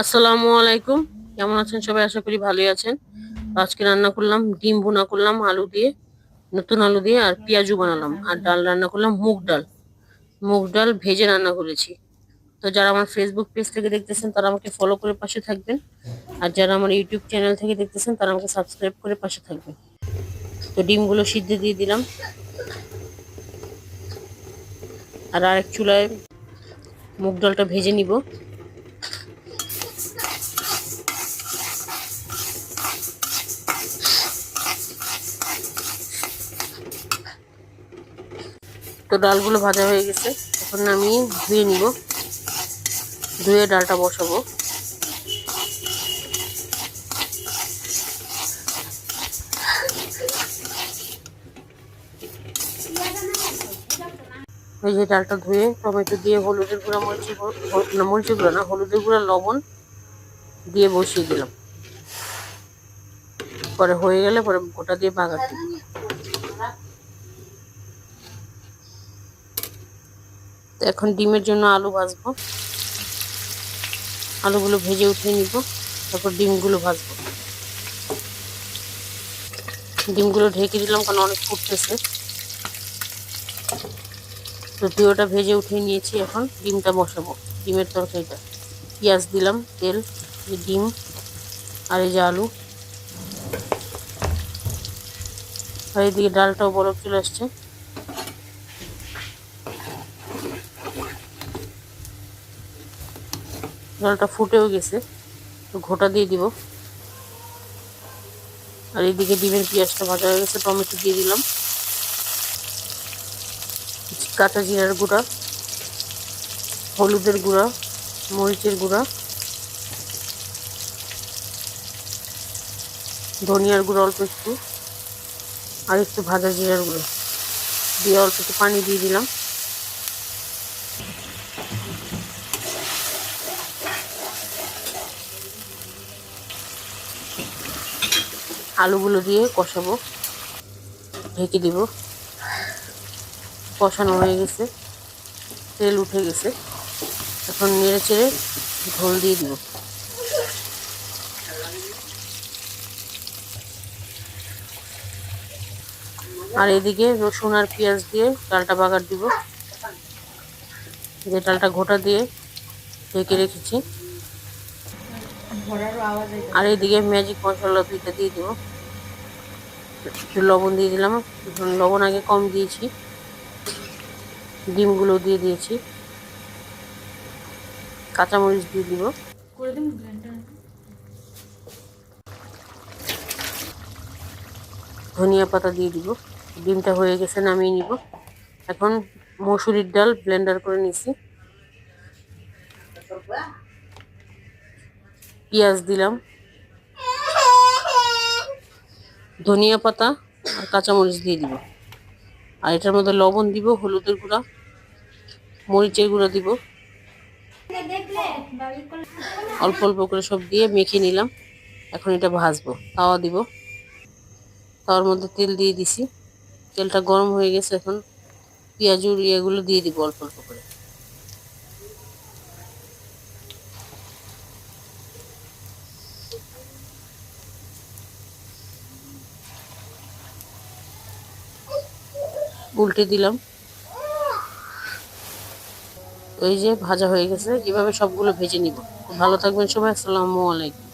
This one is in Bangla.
আসসালামু আলাইকুম। কেমন আছেন সবাই? আশা করি ভালোই আছেন। আজকে রান্না করলাম, ডিম ভুনা করলাম, আলু দিয়ে, নতুন আলু দিয়ে, আর পেঁয়াজু বানালাম, আর ডাল রান্না করলাম, মুগ ডাল। মুগ ডাল ভেজে রান্না করেছি। তো যারা আমার ফেসবুক পেজ থেকে দেখতেছেন, তারা আমাকে ফলো করে পাশে থাকবেন। আর যারা আমার ইউটিউব চ্যানেল থেকে দেখতেছেন, তারা আমাকে সাবস্ক্রাইব করে পাশে থাকবেন। তো ডিমগুলো সিদ্ধ দিয়ে দিলাম। আর আরেক চুলায় মুগ ডালটা ভেজে নিব। তো ডালগুলো ভাজা হয়ে গেছে। এখন আমি ধুয়ে নিব। ধুয়ে ডালটা বসাবো। এই যে ডালটা ধুয়ে টমেটো দিয়ে হলুদের গুঁড়া, মরিচের গুঁড়ো না, মরিচের গুঁড়া না, হলুদের গুঁড়া, লবণ দিয়ে বসিয়ে দিলাম। পরে হয়ে গেলে পরে গোটা দিয়ে বাগার দিব তো এখন ডিমের জন্য আলু ভাজবো। আলুগুলো ভেজে উঠিয়ে নিব, তারপর ডিমগুলো ভাজবো। ডিমগুলো ঢেকে দিলাম, কারণ অনেক ফুটতেছে। তো দুটোটা ভেজে উঠিয়ে নিয়েছি এখন, ডিমটা বসাবো, ডিমের তরকারিটা। পেঁয়াজ দিলাম, তেল ডিম আর এই যে আলু। আর এদিকে ডালটাও বরফ চলে আসছে। ডালটা ফুটেও গেছে। তো ঘোটা দিয়ে দিব। আর এইদিকে ডিমের পেঁয়াজটা ভাজা হয়ে গেছে, টমেটো দিয়ে দিলাম। কাঁচা জিরার গুঁড়া, হলুদের গুঁড়া, মরিচের গুঁড়া, ধনিয়ার গুঁড়ো অল্প একটু, আর একটু ভাজা জিরার গুঁড়ো। দিয়ে অল্প একটু পানি দিয়ে দিলাম। আলুগুলো দিয়ে কষাবো, ঢেকে দিব। কষানো হয়ে গেছে, তেল উঠে গেছে। এখন নেড়ে চেড়ে ঝোল দিয়ে দিব। আর এদিকে রসুন আর পেঁয়াজ দিয়ে ডালটা বাগার দিব। যে ডালটা ঘোটা দিয়ে ঢেকে রেখেছি। আর এদিকে ম্যাজিক মশলা দুইটা দিয়ে দেবো। একটু লবণ দিয়ে দিলাম। লবণ আগে কম দিয়েছি। ডিমগুলো দিয়ে দিয়েছি। কাঁচামরিচ দিয়ে দিব। ধনিয়া পাতা দিয়ে দিব। ডিমটা হয়ে গেছে নামিয়ে নিব। এখন মসুরির ডাল ব্লেন্ডার করে নিছি। পেঁয়াজ দিলাম। ধনিয়া পাতা আর কাঁচামরিচ দিয়ে দিব। আর এটার মধ্যে লবণ দিব, হলুদের গুঁড়া, মরিচের গুঁড়া দিব। অল্প অল্প করে সব দিয়ে মেখে নিলাম। এখন এটা ভাজবো, তাওয়া দিব। তাওয়ার মধ্যে তেল দিয়ে দিছি। তেলটা গরম হয়ে গেছে এখন। পেঁয়াজুর ইয়েগুলো দিয়ে দিব অল্প অল্প করে। উল্টে দিলাম। ওই যে ভাজা হয়ে গেছে, এভাবে সবগুলো ভেজে নিব। ভালো থাকবেন সবাই, আসসালামু আলাইকুম।